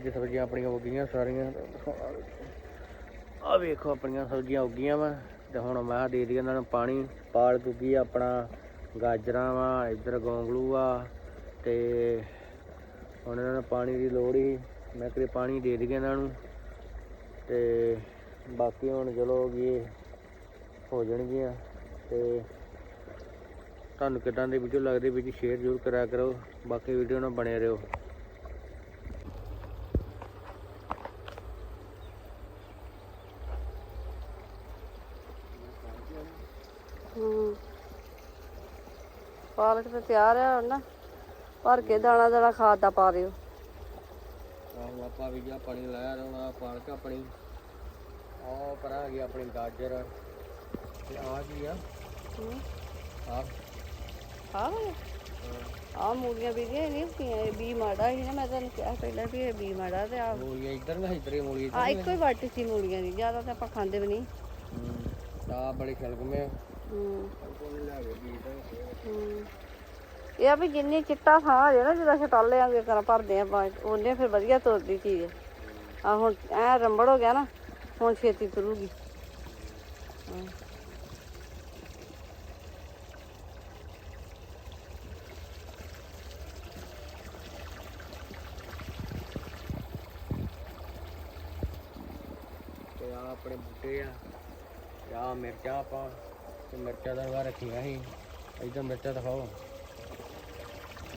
ਵਿੱਚ ਸਬਜ਼ੀਆਂ ਆਪਣੀਆਂ ਉੱਗੀਆਂ ਸਾਰੀਆਂ। ਆ ਵੇਖੋ ਆਪਣੀਆਂ ਸਬਜ਼ੀਆਂ ਉੱਗੀਆਂ ਵਾ। ਤੇ ਹੁਣ ਮੈਂ ਦੇ ਦਈਏ ਇਹਨਾਂ ਨੂੰ ਪਾਣੀ। ਪਾਲ ਉੱਗੀ ਆਪਣਾ? ਗਾਜਰਾਂ ਵਾ, ਇੱਧਰ ਗੋਂਗਲੂ ਆ। ਤੇ ਹੁਣ ਇਹਨਾਂ ਨੂੰ ਪਾਣੀ ਦੀ ਲੋੜ ਹੀ ਮੈਂ ਕਿਹਾ ਪਾਣੀ ਦੇ ਦਈਏ ਇਹਨਾਂ ਨੂੰ। ਤੇ ਬਾਕੀ ਹੁਣ ਚਲੋ ਇਹ ਹੋ ਜਾਣਗੀਆਂ। ਤੇ ਤੁਹਾਨੂੰ ਕਿਦਾਂ ਦੇ ਵੀਡੀਓ ਲੱਗਦੇ ਵਿੱਚ ਸ਼ੇਅਰ ਜ਼ਰੂਰ ਕਰਿਆ ਕਰੋ। ਬਾਕੀ ਵੀਡੀਓ ਨਾਲ ਬਣੇ ਰਹੋ ਹੂੰ ਪਾਲਕ ਤੇ ਤਿਆਰ ਆ ਹੁਣ ਨਾ ਭਰ ਕੇ ਦਾਣਾ ਦਾਣਾ ਖਾਦ ਦਾ ਪਾ ਦਿਓ। ਆਹੋ ਆਪਾਂ ਵੀ ਜਾ ਪਾਣੀ ਲਾਇਆ ਰੋਣਾ ਪਾਲਕ ਆਪਣੀ ਆਹ ਪਰਾਂ ਗਈ ਆਪਣੀ ਗਾਜਰ। ਤੇ ਆ ਕੀ ਆ? ਹੂੰ। ਆ ਆ ਆ ਮੂਲੀਆਂ ਵੀ ਨਹੀਂ ਹੁੰਦੀਆਂ ਇਹ ਬੀ ਮਾੜਾ ਸੀ ਨਾ ਮੈਂ ਤੁਹਾਨੂੰ ਕਿਹਾ ਪਹਿਲਾਂ ਵੀ ਇਹ ਬੀ ਮਾੜਾ ਤੇ ਆ ਮੂਲੀਆਂ ਇੱਧਰ ਨਾ ਇੱਧਰ ਹੀ ਮੂਲੀ ਆ ਇੱਕੋ ਹੀ ਵੱਟ ਸੀ ਮੂਲੀਆਂ ਦੀ ਜ਼ਿਆਦਾ ਤਾਂ ਆਪਾਂ ਖਾਂਦੇ ਵੀ ਨਹੀਂ। ਆ ਬੜੇ ਛਲਕਮੇ ਹੂੰ ਇਹ ਆ ਵੀ ਜਿੰਨੀ ਚਿੱਟਾ ਥਾਂ ਹੋ ਨਾ, ਜਦੋਂ ਛਟਾਲ ਲਿਆਂਗੇ ਕਰਾਂ ਭਰਦੇ ਆ ਬਾਅਦ ਉਹਨੇ ਫਿਰ ਵਧੀਆ ਤੁਰਦੀ ਚੀਜ਼। ਆ ਹੁਣ ਐ ਰੰਬੜ ਹੋ ਗਿਆ ਨਾ, ਹੁਣ ਛੇਤੀ ਤੁਰੂਗੀ। ਤੇ ਆ ਆਪਣੇ ਬੂਟੇ ਆ ਆ ਮਿਰਚਾਂ ਆਪਾਂ। ਤੇ ਮਿਰਚਾਂ ਦਾ ਵਾ ਰੱਖੀਆਂ ਸੀ। ਇਧਰ ਮਿਰਚਾਂ ਦਿਖਾਓ।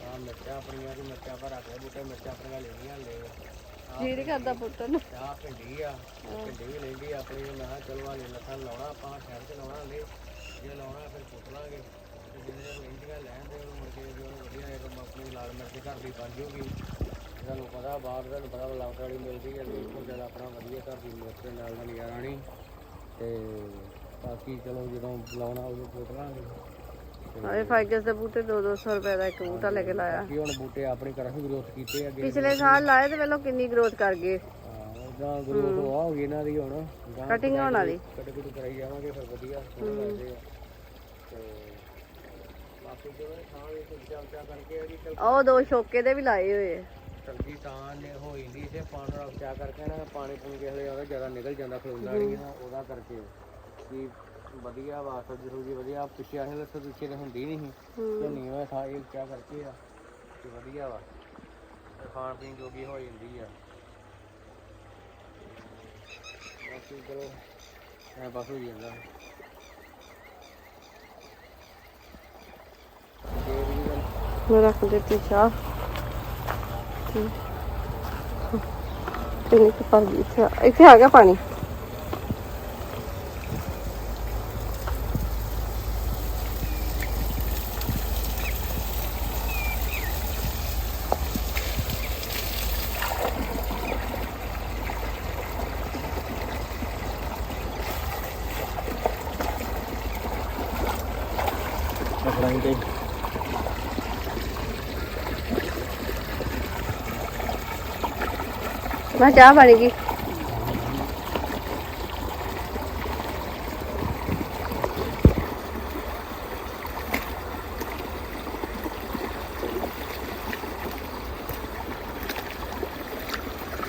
ਆ ਮਿਰਚਾਂ ਆਪਣੀਆਂ ਤੇ ਮਿਰਚਾਂ ਪਰ ਰੱਖ ਲਿਆ ਬੂਟੇ ਮਿਰਚਾਂ ਆਪਣੀਆਂ ਲੈਣੀਆਂ ਲੈ ਜੀ ਨੀ ਕਰਦਾ ਪੁੱਟਣ ਨੂੰ। ਆ ਭਿੰਡੀ ਆ ਭਿੰਡੀ ਵੀ ਲੈਂਦੀ ਆ ਆਪਣੀ ਮੈਂ ਕਿਹਾ ਚਲੋ ਆ ਲੱਤਾਂ ਲਾਉਣਾ ਆਪਾਂ ਸ਼ਹਿਰ ਚ ਲਾਉਣਾ ਹਲੇ। ਜੇ ਲਾਉਣਾ ਫਿਰ ਪੁੱਟ ਲਾਂਗੇ। ਤੇ ਜਿਹਨੇ ਲੈਂਦੀਆਂ ਲੈਣ ਦੇ ਉਹਨੂੰ ਮੁੜ ਕੇ ਜੋ ਵਧੀਆ ਇੱਕ ਆਪਣੀ ਲਾਲ ਮਿਰਚ ਘਰ ਦੀ ਬਣ ਜਾਊਗੀ ਤੁਹਾਨੂੰ ਪਤਾ ਬਾਹਰ ਦਾ ਤੁਹਾਨੂੰ ਪਤਾ ਲਾਉਣ ਵਾਲੀ ਮਿਲਦੀ ਹੈ ਬਿਲਕੁਲ ਜ਼ਿਆਦਾ ਆਪਣਾ ਵਧੀਆ ਘਰ ਦੀ ਮਿਰਚ ਦੇ ਨਾਲ ਦਾ ਨਜ਼ਾਰਾ ਨਹੀਂ। ਤੇ ਬਾਕੀ ਚਲੋ ਜਦੋਂ ਲਾਉਣਾ ਉਦੋਂ ਪੁੱਟ ਲਾਂਗੇ ਆਏ ਫਾਈਗਸ ਦੇ ਬੂਟੇ 2-200 ਰੁਪਏ ਦਾ ਇੱਕ ਬੂਟਾ ਲੈ ਕੇ ਲਾਇਆ। ਬਾਕੀ ਹੁਣ ਬੂਟੇ ਆਪਣੀ ਕਾਫੀ ਗਰੋਥ ਕੀਤੇ ਅੱਗੇ ਪਿਛਲੇ ਸਾਲ ਲਾਏ ਤੇ ਵੇਲੋ ਕਿੰਨੀ ਗਰੋਥ ਕਰ ਗਏ? ਉਹਦਾ ਗਰੋਥ ਆ ਹੋ। ਗਈ ਇਹਨਾਂ ਦੀ ਹੁਣ। ਕਟਿੰਗ ਹੋਣ ਵਾਲੀ। ਕੱਟ ਕੁੱਟ ਕਰਾਈ ਜਾਵਾਂਗੇ ਫਿਰ ਵਧੀਆ ਲੱਗਦੇ ਆ। ਉਹ ਦੋ ਸ਼ੋਕੇ ਦੇ ਵੀ ਲਾਏ ਹੋਏ। ਸਬਜ਼ੀ ਤਾਂ ਨੇ ਹੋ ਜਾਂਦੀ ਤੇ ਪਾਣੀ ਰੱਖ ਚਾ ਕਰਕੇ ਨਾ ਪਾਣੀ ਪੂਣੀ ਕਿਸੇ ਜ਼ਿਆਦਾ ਨਿਕਲ ਜਾਂਦਾ ਖਲੋਂਦਾ ਨਹੀਂ ਉਹਦਾ ਕਰਕੇ। ਕਿ ਵਧੀਆ ਵਾ ਸਬਜ਼ੀ ਸੁਬਜ਼ੀ ਵਧੀਆ। ਪਿੱਛੇ ਆਹੇ ਲੱਤ ਪਿੱਛੇ ਤੇ ਹੁੰਦੀ ਨਹੀਂ ਸੀ। ਤੇ ਨੀਵੇਂ ਥਾਂ ਇਹ ਚਾ ਕਰਕੇ ਆ? ਕਿ ਵਧੀਆ ਵਾ। ਤੇ ਖਾਣ ਪੀਣ ਜੋਗੀ ਹੋ ਜਾਂਦੀ ਆ। ਬਾਕੀ ਚਲੋ ਐ ਬਸ ਹੋ ਜਾਂਦਾ। ਜੇ ਵੀ ਗੱਲ ਮੈਂ ਰੱਖ ਦਿੱਤੀ ਚਾਹ। ਕਿੰਨੀ ਕੁ ਭਰ ਗਈ ਇੱਥੇ ਇੱਥੇ ਆ ਗਿਆ ਪਾਣੀ? ਫਰਾਈ ਮੈਂ ਚਾਹ ਬਣ ਗਈ।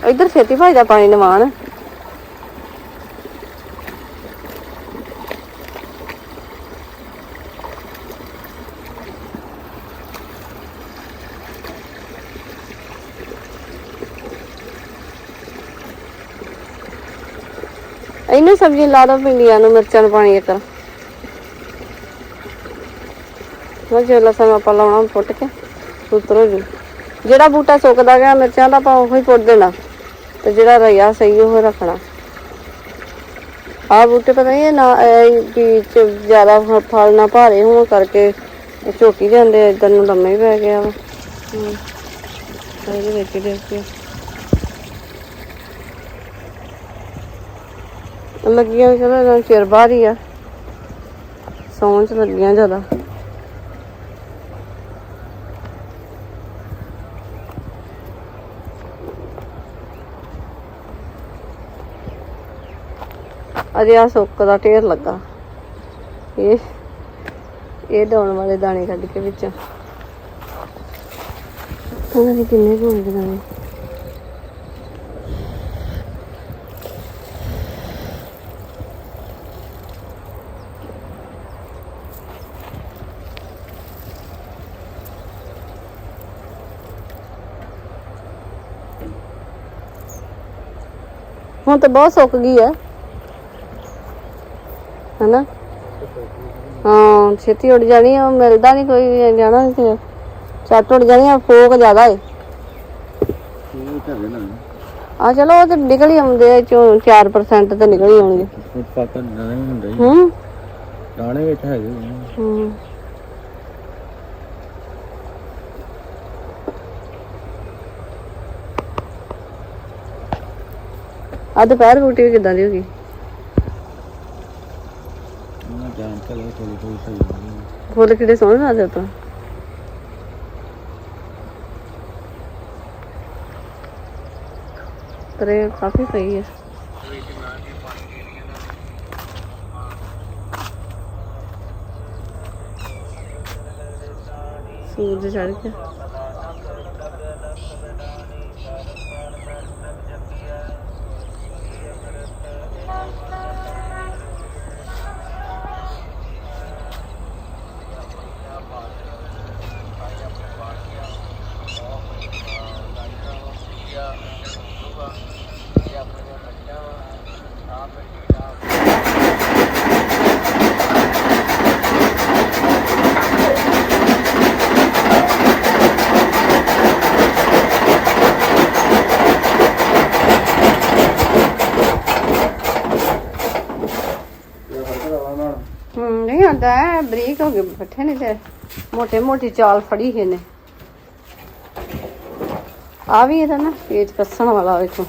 ਇੱਧਰ ਛੇਤੀ ਭਾਈ ਦਾ ਪਾਣੀ ਨਵਾਨ ਇਹਨੂੰ ਸਬਜ਼ੀ ਲਾ ਦੋ ਭਿੰਡੀਆਂ ਨੂੰ, ਮਿਰਚਾਂ ਨੂੰ ਪਾਣੀ ਇੱਕ ਉਹ ਜੇ ਲਸਣ ਆਪਾਂ ਲਾਉਣਾ ਪੁੱਟ ਕੇ ਉਤਰੋ ਜੀ। ਜਿਹੜਾ ਬੂਟਾ ਸੁੱਕਦਾ ਗਿਆ, ਮਿਰਚਾਂ ਦਾ ਆਪਾਂ ਉਹੀ ਪੁੱਟ ਦੇਣਾ। ਤੇ ਜਿਹੜਾ ਰਈਆ ਸਹੀ ਉਹ ਰੱਖਣਾ। ਆਹ ਬੂਟੇ ਪਤਾ ਨਹੀਂ ਨਾ, ਇਹ ਜ਼ਿਆਦਾ ਫਲ ਨਾ ਭਾਰੇ ਹੋਣ ਕਰਕੇ ਇਹ ਝੋਕੀ ਜਾਂਦੇ ਇਧਰ ਨੂੰ ਲੰਮੇ ਪੈ ਗਿਆ ਵਾ। ਇਹਦੇ ਵਿੱਚ ਹੀ ਲੱਗੀਆਂ ਵੀ ਚਲੋ ਇਹਨਾਂ ਚਿਰ ਬਾਅਦ ਹੀ ਆ। ਸੌਣ ਚ ਲੱਗੀਆਂ ਜ਼ਿਆਦਾ। ਅਜੇ ਆ ਸੁੱਕ ਦਾ ਢੇਰ ਲੱਗਾ। ਇਹ ਇਹ ਡਾਉਣ ਵਾਲੇ ਦਾਣੇ ਕੱਢ ਕੇ ਵਿੱਚ। ਉਹਨਾਂ ਦੇ ਕਿੰਨੇ ਹੋਣਗੇ ਦਾਣੇ। ਹੁਣ ਤਾਂ ਬਹੁਤ ਸੁੱਕ ਗਈ ਹੈ। ਹਨਾ? ਹਾਂ ਛੇਤੀ ਉੱਡ ਜਾਣੀ ਆ ਮਿਲਦਾ ਨਹੀਂ ਕੋਈ ਜਾਣਾ ਨਹੀਂ ਛੱਟ ਉੱਡ ਜਾਣੀ ਆ ਫੋਕ ਜ਼ਿਆਦਾ ਏ। ਆ ਚਲੋ ਉਹ ਤੇ ਨਿਕਲ ਹੀ ਆਉਂਦੇ ਆ ਚੋਂ 4% ਤੇ ਨਿਕਲ ਹੀ ਆਉਣਗੇ। ਹੂੰ। ਦਾਣੇ ਵਿੱਚ ਹੈਗੇ। ਹੀ। ਆ। ਹੂੰ ਆ ਦੁਪਹਿਰ ਰੋਟੀ ਵੀ ਕਿੱਦਾਂ ਦੀ ਹੋ ਗਈ? ਉਹਨਾਂ ਜਾਣ ਕੇ ਲਈ ਥੋੜੀ ਥੋੜੀ ਸਹੀ ਹੋ ਗਈ। ਫੁੱਲ ਕਿਹੜੇ ਸੋਹਣੇ ਲੱਗਦੇ ਆਪਾਂ ਪਰ ਇਹ ਕਾਫੀ ਸਹੀ ਹੈ ਸੂਰਜ ਚੜ ਗਿਆ ਹੂੰ ਹੈ ਬਰੀਕ ਹੋ ਗਏ ਪੱਠੇ ਨੇ ਤੇ ਮੋਟੇ ਮੋਟੀ ਚਾਲ ਫੜੀ ਹੈ ਨੇ। ਆ ਵੀ ਇਹਦਾ ਨਾ ਪੇਜ ਕੱਸਣ ਵਾਲਾ ਵੇਖੋ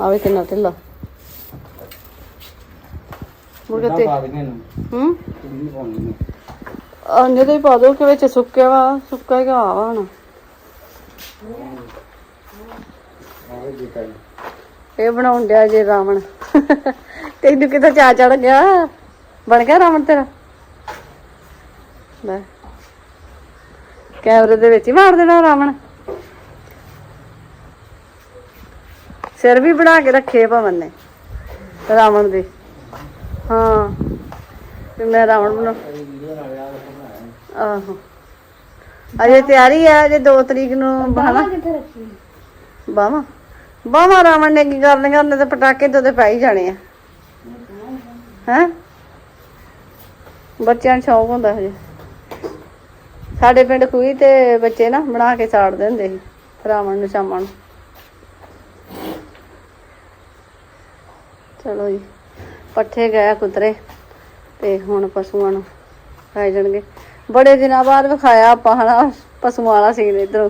ਆਵੇ ਕਿੰਨਾ ਢਿੱਲਾ। ਮੁਰਗੇ ਤੇ ਨੂੰ ਹੂੰ? ਨੇ ਅੰਨੇ ਦੇ ਪਾ ਦੋ ਕਿ ਵਿੱਚ ਸੁੱਕਿਆ ਵਾ ਸੁੱਕਾ ਹੀ ਗਾ ਵਾ ਹੁਣ। ਇਹ ਬਣਾਉਣ ਡਿਆ ਜੇ ਰਾਵਣ। ਤੈਨੂੰ ਕਿਤੇ ਚਾ ਚੜ ਗਿਆ? ਬਣ ਗਿਆ ਰਾਵਣ ਤੇਰਾ? ਲੈ। ਕੈਮਰੇ ਦੇ ਵਿੱਚ ਹੀ ਮਾਰ ਦੇਣਾ ਰਾਵਣ। ਸਿਰ ਵੀ ਬਣਾ ਕੇ ਰੱਖੇ ਭਵਨ ਨੇ, ਰਾਵਣ ਦੇ। ਹਾਂ, ਵੀ ਮੈਂ ਰਾਵਣ ਬਣਾ ਆਹੋ। ਅਜੇ ਤਿਆਰੀ ਆ, ਅਜੇ 2 ਤਰੀਕ ਨੂੰ ਬਹਾਨਾ ਕਿੱਥੇ ਰੱਖੀ ਬਾਵਾ ਬਾਵਾ ਰਾਵਣ ਨੇ ਕੀ ਕਰਨੀਆਂ, ਉਹਨੇ ਤੇ ਪਟਾਕੇ ਤੇ ਉਹਦੇ ਪੈ ਹੀ ਜਾਣੇ ਆ। ਹੈ? ਬੱਚਿਆਂ ਨੂੰ ਸ਼ੌਕ ਹੁੰਦਾ ਹਜੇ। ਸਾਡੇ ਪਿੰਡ ਖੂਹੀ ਤੇ ਬੱਚੇ ਨਾ ਬਣਾ ਕੇ ਸਾੜਦੇ ਹੁੰਦੇ ਸੀ ਰਾਵਣ ਨੂੰ ਸ਼ਾਮਾਂ ਨੂੰ। ਚਲੋ ਜੀ, ਪੱਠੇ ਗਏ ਕੁਤਰੇ ਤੇ ਹੁਣ ਪਸ਼ੂਆਂ ਨੂੰ ਖਾਈ ਜਾਣਗੇ। ਬੜੇ ਦਿਨਾਂ ਬਾਅਦ ਵਿਖਾਇਆ ਆਪਾਂ ਹਨਾ, ਪਸ਼ੂਆਂ ਵਾਲਾ ਸੀਨ ਇਧਰੋਂ।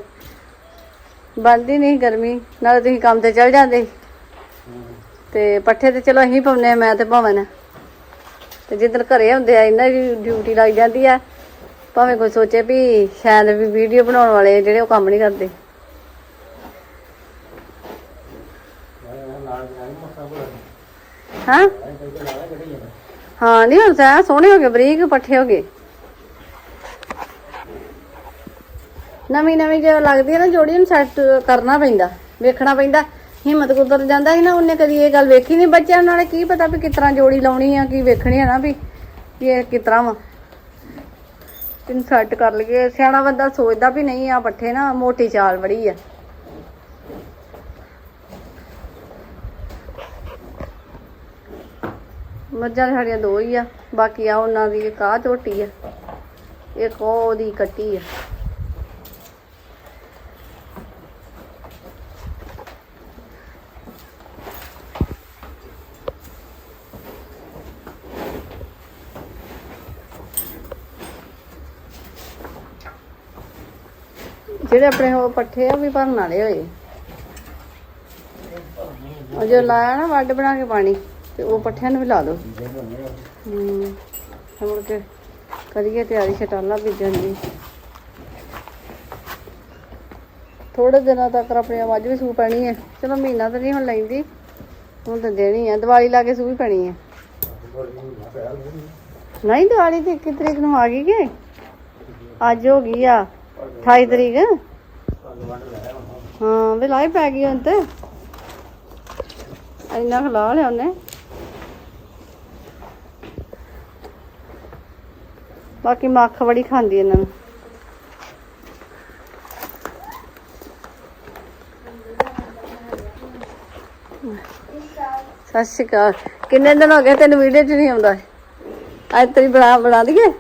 ਬੰਦੀ ਨਹੀਂ ਗਰਮੀ, ਨਾਲੇ ਤੁਸੀਂ ਕੰਮ ਤੇ ਚਲ ਜਾਂਦੇ ਤੇ ਪੱਠੇ ਤੇ ਚਲੋ ਅਸੀਂ ਪਾਉਨੇ ਆ ਮੈਂ ਤੇ ਭਵਨ ਤੇ ਜਿੱਦਣ ਘਰੇ ਹੁੰਦੇ ਆ ਇਹਨਾਂ ਦੀ ਡਿਊਟੀ ਲੱਗ ਜਾਂਦੀ ਆ। ਭਾਵੇਂ ਕੋਈ ਸੋਚੇ ਵੀ ਸ਼ਾਇਦ ਵੀ ਵੀਡੀਓ ਬਣਾਉਣ ਵਾਲੇ ਜਿਹੜੇ ਉਹ ਕੰਮ ਨਹੀਂ ਕਰਦੇ। ਹਾਂ? ਹਾਂ, ਨਹੀਂ, ਹੁਣ ਤਾਂ ਸੋਹਣੇ ਹੋ ਗਏ, ਬਰੀਕ ਪੱਠੇ ਹੋ ਗਏ। ਨਵੀਂ ਨਵੀਂ ਜੇ ਲੱਗਦੀ ਹੈ ਨਾ ਜੋੜੀ ਨੂੰ ਸੈੱਟ ਕਰਨਾ ਪੈਂਦਾ, ਵੇਖਣਾ ਪੈਂਦਾ। ਹਿੰਮਤ ਕੁਦਰ ਜਾਂਦਾ ਸੀ ਨਾ, ਉਹਨੇ ਕਦੀ ਇਹ ਗੱਲ ਵੇਖੀ ਨਹੀਂ ਬੱਚਿਆਂ ਨਾਲੇ ਕੀ ਪਤਾ ਵੀ ਕਿਸ ਤਰ੍ਹਾਂ ਜੋੜੀ ਲਾਉਣੀ ਆ, ਕੀ ਵੇਖਣੀ ਆ ਨਾ ਵੀ ਇਹ ਕਿਸ ਤਰ੍ਹਾਂ ਵਾ। ਤਿੰਨ ਕਰ ਲਈਏ। ਸਿਆਣਾ ਬੰਦਾ ਸੋਚਦਾ ਵੀ ਨਹੀਂ ਆ ਪੱਠੇ ਨਾ ਮੋਟੀ ਚਾਲ ਬੜੀ ਆ। ਮੱਝਾਂ ਸਾਡੀਆਂ ਦੋ ਹੀ ਆ, ਬਾਕੀ ਆ ਉਹਨਾਂ ਦੀ ਇੱਕ ਆਹ ਝੋਟੀ ਆ, ਇੱਕ ਉਹਦੀ ਕੱਟੀ ਆ। ਜਿਹੜੇ ਆਪਣੇ ਉਹ ਪੱਠੇ ਆ ਉਹ ਵੀ ਭਰਨ ਵਾਲੇ ਹੋਏ। ਉਹ ਜੋ ਲਾਇਆ ਨਾ ਵੱਡ ਬਣਾ ਕੇ ਪਾਣੀ, ਤੇ ਉਹ ਪੱਠਿਆਂ ਨੂੰ ਵੀ ਲਾ ਦੋ। ਹੂੰ ਮੁੜ ਕੇ ਕਰੀਏ ਤਿਆਰੀ ਛਟਾਲਾ ਬੀਜਣ ਦੀ। ਥੋੜੇ ਦਿਨਾਂ ਤੱਕ ਆਪਣੀ ਮੱਝ ਵੀ ਸੂ ਪੈਣੀ ਹੈ। ਚਲੋ ਮਹੀਨਾ ਤਾਂ ਨਹੀਂ ਹੁਣ ਲੈਂਦੀ, ਹੁਣ ਤਾਂ ਦੇਣੀ ਆ ਦੀਵਾਲੀ ਲਾ ਕੇ ਸੂ ਵੀ ਪੈਣੀ ਹੈ। ਨਹੀਂ, ਦੀਵਾਲੀ ਤੇ 21 ਤਰੀਕ ਨੂੰ ਆ ਗਈ ਕਿ? ਅੱਜ ਹੋ ਗਈ ਆ। 28 ਤਰੀਕ? ਹਾਂ, ਵੀ ਲਾਈ ਪੈ ਗਈ ਹੁਣ ਤੇ। ਇੰਨਾ ਖਲਾ ਲਿਆ ਉਹਨੇ। ਬਾਕੀ ਮੱਖ ਬੜੀ ਖਾਂਦੀ ਇਹਨਾਂ ਨੂੰ। ਸਤਿ ਸ਼੍ਰੀ ਅਕਾਲ। ਕਿੰਨੇ ਦਿਨ ਹੋ ਗਏ ਤੈਨੂੰ ਵੀਡੀਓ 'ਚ ਨਹੀਂ ਆਉਂਦਾ? ਅੱਜ ਤੇਰੀ ਬਣਾ ਬਣਾ ਦਈਏ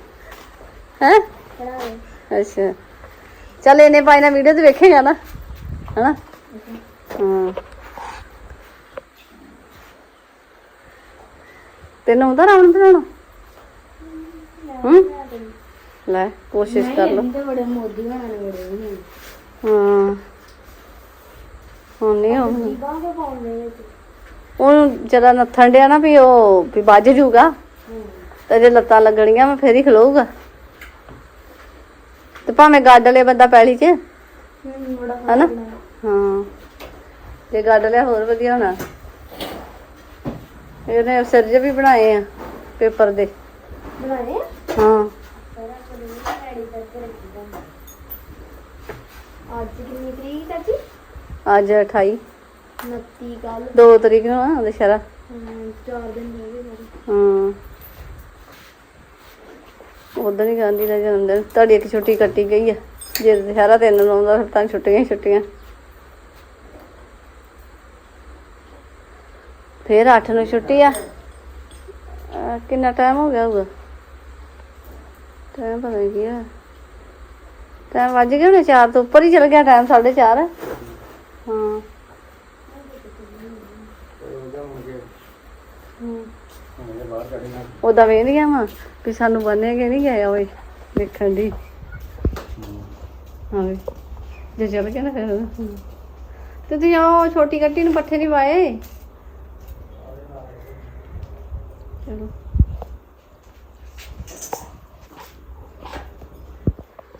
ਹੈ? ਅੱਛਾ। ਚੱਲ ਇਹਨੇ ਪਾਈ ਨਾ ਵੀਡੀਓ ਤੇ ਵੇਖੇਗਾ ਨਾ ਹਨਾ? ਹਾਂ। ਤੈਨੂੰ ਆਉਂਦਾ ਰਾਵਣ ਬਣਾਉਣਾ ਹੂੰ? ਲੈ ਕੋਸ਼ਿਸ਼ ਕਰ ਲਓ। ਤੇ ਬੜੇ ਮੋਦੀ ਬਣਾਣੇ ਬੜੇ ਨੇ ਹਾਂ। ਹੁਣ ਨਹੀਂ ਆਉਂਦਾ। ਉਹਨੂੰ ਜਰਾ ਨੱਥਣ ਡਿਆ ਨਾ ਵੀ ਉਹ ਵੀ ਵੱਜ ਜੂਗਾ। ਤੇ ਜੇ ਲੱਤਾਂ ਲੱਗਣੀਆਂ ਮੈਂ ਫੇਰ ਹੀ ਖਲੋਊਗਾ। ਤੇ ਭਾਵੇਂ ਗੱਡ ਬੰਦਾ ਪੈਲੀ 'ਚ। ਹੂੰ ਹਨਾ? ਹਾਂ। ਜੇ ਗੱਡ ਲਿਆ ਹੋਰ ਵਧੀਆ ਹੋਣਾ। ਇਹਨੇ ਸਿਰਜ ਵੀ ਬਣਾਏ ਆ ਪੇਪਰ ਦੇ। ਬਣਾਏ ਹਾਂ। ਅੱਜ ਕਿੰਨੀ ਤਰੀਕ ਹੈ ਜੀ? ਅੱਜ 28 29 ਕੱਲ 2 ਤਰੀਕ ਨੂੰ ਆ ਦੁਸ਼ਹਿਰਾ। ਚਾਰ ਦਿਨ ਹੋ ਗਏ ਹਾਂ। ਉਦੋਂ ਹੀ ਗਾਂਧੀ ਦਾ ਜਨਮ ਦਿਨ, ਤੁਹਾਡੀ ਇੱਕ ਛੁੱਟੀ ਕੱਟੀ ਗਈ ਆ। ਜੇ ਦੁਸ਼ਹਿਰਾ ਤਿੰਨ ਨੂੰ ਆਉਂਦਾ ਫਿਰ ਤਾਂ ਛੁੱਟੀਆਂ ਹੀ ਛੁੱਟੀਆਂ। ਫਿਰ 8 ਨੂੰ ਛੁੱਟੀ ਆ। ਕਿੰਨਾ ਟਾਈਮ ਹੋ ਗਿਆ ਹੋਊਗਾ? ਟਾਈਮ ਪਤਾ ਨਹੀਂ ਕੀ ਆ ਟਾਈਮ ਵੱਜ ਗਿਆ ਨੇ 4 ਤੋਂ ਉੱਪਰ ਹੀ ਚਲ ਗਿਆ ਟਾਈਮ 4:30 ਹਾਂ ਉਹਦਾ ਵੇਖ ਗਿਆ ਵਾ ਵੀ ਸਾਨੂੰ ਬੰਨੇ ਕੇ ਨਹੀਂ ਗਿਆ ਓਏ ਦੇਖਣ ਦੀ। ਹਾਂ ਜੇ ਚੱਲ ਗਿਆ ਨਾ ਫਿਰ। ਤੇ ਤੁਸੀਂ ਉਹ ਛੋਟੀ ਕੱਟੀ ਨੂੰ ਪੱਠੇ ਨਹੀਂ ਪਾਏ ਚਲੋ।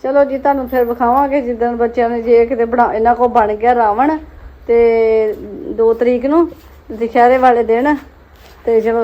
ਚਲੋ ਜੀ, ਤੁਹਾਨੂੰ ਫਿਰ ਵਿਖਾਵਾਂਗੇ ਜਿੱਦਣ ਬੱਚਿਆਂ ਨੇ ਜੇ ਕਿਤੇ ਬਣਾ, ਇਹਨਾਂ ਕੋ ਬਣ ਗਿਆ ਰਾਵਣ ਤੇ 2 ਤਰੀਕ ਨੂੰ ਦੁਸ਼ਹਿਰੇ ਵਾਲੇ ਦਿਨ। ਤੇ ਚਲੋ।